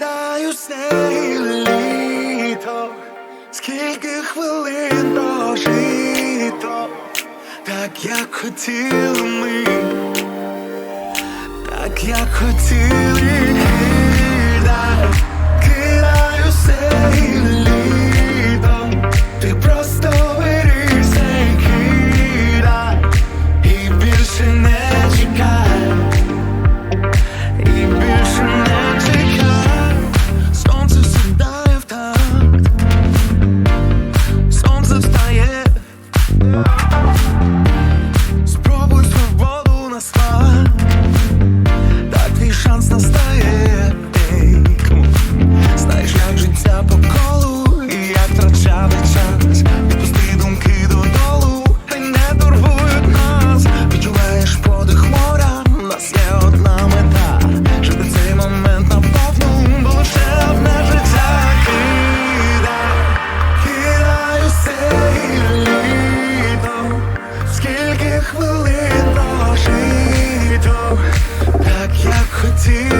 згадаю з нею літо, скільки хвилин прожито, так як хотіли ми, так як хотіли хвилин прожито, так як хотів.